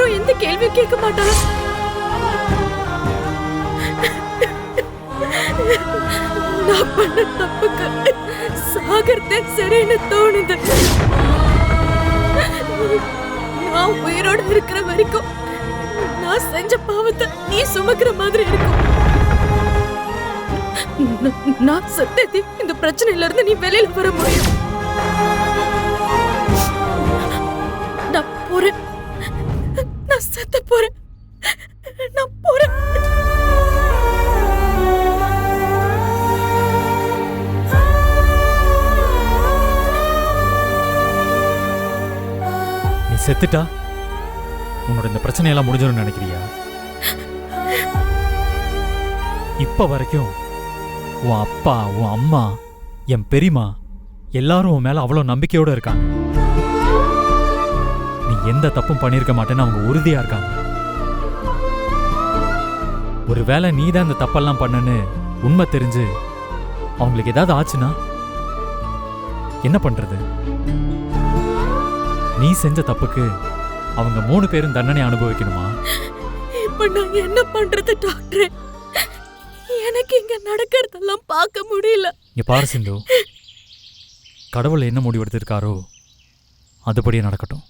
யாரும் எந்த கேள்வியும் கேட்க மாட்டாங்க. நான் பண்ண தப்புக்கு சாகரத்தே சரின்னு தோணுது. நான் உயிரோட இருக்கிற வரைக்கும் நான் செஞ்ச பாவத்தை நீ சுமக்கிற மாதிரி இருக்கும். நான் சத்தியத்தை இந்த பிரச்சனையில இருந்து நீ வெளியில வர முடியும். நான் போறேன். நான் செத்த போறேன். நான் போறேன். நீ செத்துட்டா? உன்னோட இந்த பிரச்சனையெல்லாம் முடிஞ்சிடும்னு நினைக்கிறியா? இப்ப வரைக்கும் உன் அப்பா உன் அம்மா என் பெரியம்மா எல்லாரும் உன் மேல அவ்வளோ நம்பிக்கையோட இருக்காங்க. நீ எந்த தப்பும் பண்ணியிருக்க மாட்டேன்னு அவங்க உறுதியா இருக்காங்க. ஒருவேளை நீ தான் இந்த தப்பெல்லாம் பண்ணன்னு உண்மை தெரிஞ்சு அவங்களுக்கு ஏதாவது ஆச்சுன்னா என்ன பண்றது? நீ செஞ்ச தப்புக்கு அவங்க மூணு பேரும் தண்டனை அனுபவிக்கணுமா? இப்ப நான் என்ன பண்றது டாக்டரே? எனக்கு இங்க நடக்கிறதெல்லாம் பார்க்க முடியல. இங்க பாரு சிந்து. கடவுள் என்ன முடிவெடுத்திருக்காரோ அதுபடியே நடக்கட்டும்.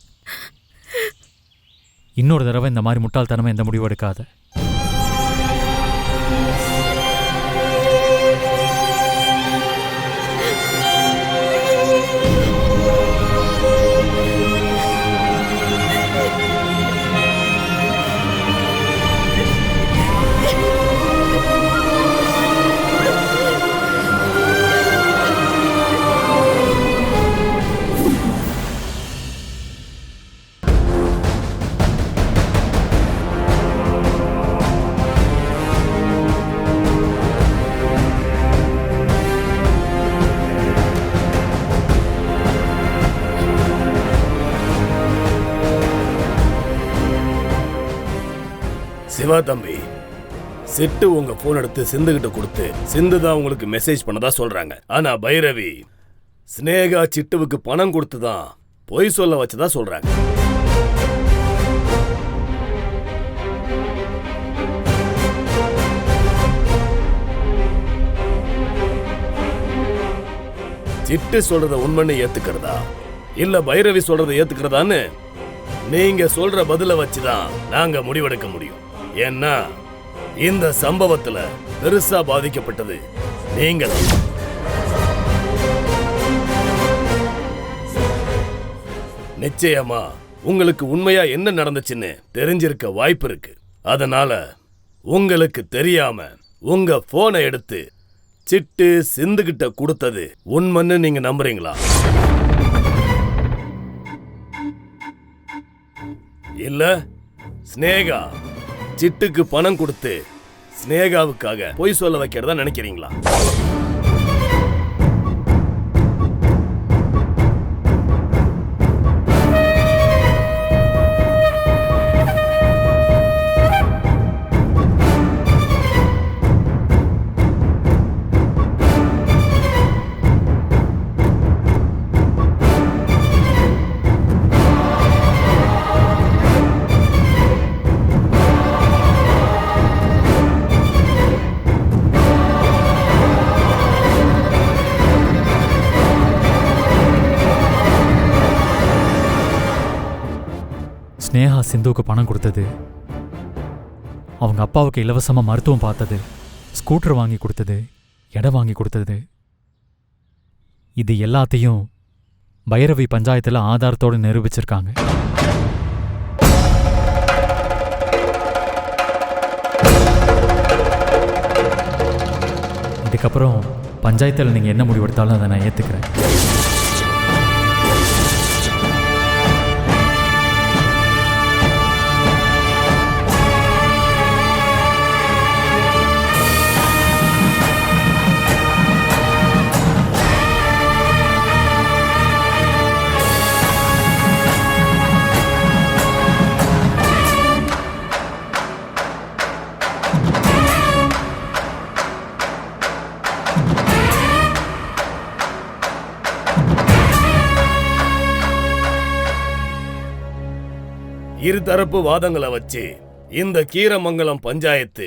இன்னொரு தடவை இந்த மாதிரி முட்டாள்தனமா எந்த முடிவும் எடுக்காத. சிவா தம்பி சிட்டு உங்க போன் எடுத்து சிந்து கிட்ட கொடுத்து சிந்து தான் உங்களுக்கு மெசேஜ் பண்ணதா சொல்றாங்க. ஆனா பைரவி ஸ்னேகா சிட்டுவுக்கு பணம் கொடுத்து தான் பொய் சொல்ல வச்சதா சொல்றாங்க. சிட்டு சொல்றத உண்மைன்னு ஏத்துக்கிறதா? இல்ல பைரவி சொல்றத ஏத்துக்கிறதான்னு நீங்க சொல்ற பதில வச்சுதான் நாங்க முடிவெடுக்க முடியும். ஏன்னா இந்த சம்பவத்துல பெருசா பாதிக்கப்பட்டது நீங்கள்? நிச்சயமா உங்களுக்கு உண்மையா என்ன நடந்துச்சுன்னு தெரிஞ்சிருக்க வாய்ப்பு இருக்கு. அதனால உங்களுக்கு தெரியாம உங்க போனை எடுத்து சிட்டு சிந்துகிட்ட கொடுத்தது உண்மைன்னு நீங்க நம்புறீங்களா? இல்ல ஸ்னேகா சிட்டுக்கு பணம் கொடுத்து ஸ்னேகாவுக்காக பொய் சொல்ல வைக்கிறதா நினைக்கிறீங்களா? ஸ்னேகா சிந்துவுக்கு பணம் கொடுத்தது. அவங்க அப்பாவுக்கு இலவசமாக மருத்துவம் பார்த்தது. ஸ்கூட்டர் வாங்கி கொடுத்தது. இடம் வாங்கி கொடுத்தது. இது எல்லாத்தையும் பைரவி பஞ்சாயத்தில் ஆதாரத்தோடு நிரூபிச்சிருக்காங்க. இதுக்கப்புறம் பஞ்சாயத்தில் நீங்கள் என்ன முடிவெடுத்தாலும் அதை நான் ஏற்றுக்கிறேன் இருதரப்பு வாதங்களை வச்சு இந்த கீரமங்கலம் பஞ்சாயத்து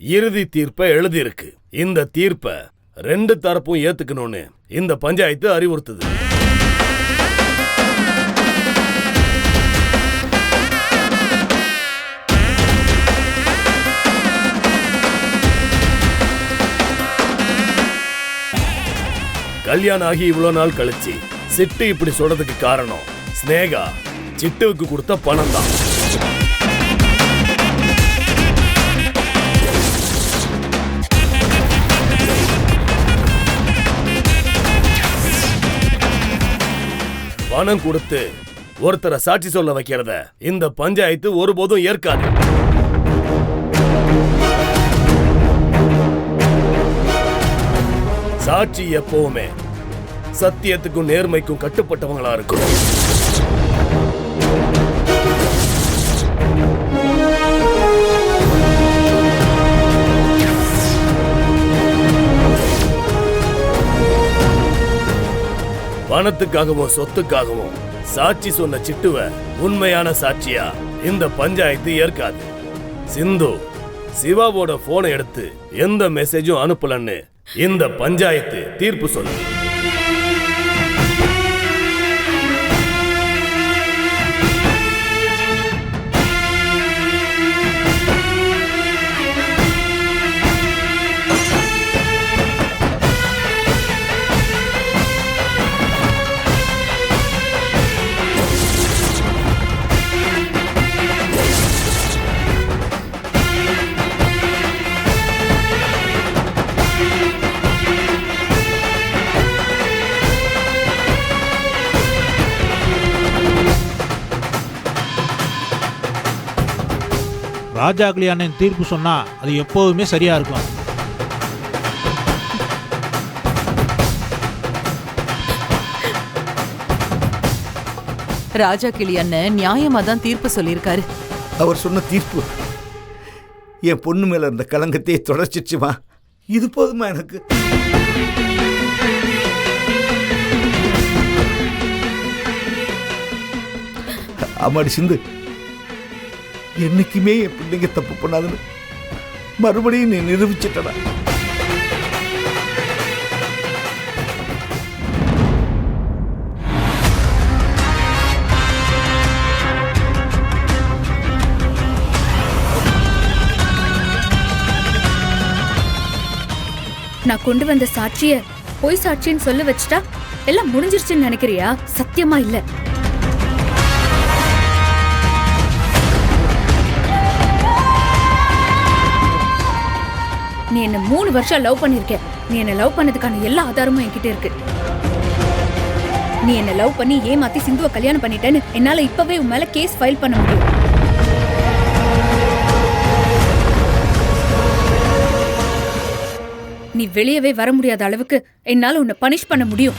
இறுதி தீர்ப்பை எழுதியிருக்கு. இந்த தீர்ப்பை ரெண்டு தரப்பும் ஏத்துக்கணும்னு இந்த பஞ்சாயத்து அறிவுறுத்துது. கல்யாணம் ஆகி இவ்வளோ நாள் கழிச்சு சிட்டு இப்படி சொல்றதுக்கு காரணம் ஸ்னேகா. சிட்டுவுக்கு கொடுத்த பணம் தான் பணம் கொடுத்து ஒருத்தரை சாட்சி சொல்ல வைக்கிறத இந்த பஞ்சாயத்து ஒருபோதும் ஏற்காது. சாட்சி எப்பவுமே சத்தியத்துக்கும் நேர்மைக்கும் கட்டுப்பட்டவங்களா இருக்கும் பணத்துக்காகவும் சொத்துக்காகவும் சாட்சி சொன்ன சிட்டுவ உண்மையான சாட்சியா? இந்த பஞ்சாயத்து ஏற்காது. சிந்து சிவாவோட போனை எடுத்து எந்த மெசேஜும் அனுப்பலன்னு இந்த பஞ்சாயத்து தீர்ப்பு சொல்லு ராஜாக்களி அண்ணன் தீர்ப்பு சொன்னா அது எப்போதுமே சரியா இருக்கும். ராஜா கிளி அண்ணன் நியாயமா தான் தீர்ப்பு சொல்லியிருக்காரு. அவர் சொன்ன தீர்ப்பு. என் பொண்ணு மேல இருந்த கலங்கத்தையே தொடச்சிச்சுமா இது போதுமா எனக்கு? ஆமாடி சிந்து என்னைக்குமே என் பிள்ளைங்க தப்பு பண்ணாதுன்னு மறுபடியும் நீ நிரூபிச்சிட்டடா. நான் கொண்டு வந்த சாட்சிய பொய் சாட்சின்னு சொல்ல வச்சுட்டா எல்லாம் முடிஞ்சிருச்சுன்னு நினைக்கிறியா? சத்தியமா இல்லை. என்ன மூணு வருஷம் லவ் பண்ணிருக்க நீ என்னை லவ் பண்ணதுக்கான எல்லா ஆதாரமும் என்கிட்ட இருக்கு. நீ என்ன லவ் பண்ணி ஏமாத்தி சிந்துவை கல்யாணம் பண்ணிட்டேன்னு என்னால இப்பவே உன் மேல கேஸ் ஃபைல் பண்ண முடியும். நீ வெளியவே வர முடியாத அளவுக்கு என்னால உன்னை பனிஷ் பண்ண முடியும்.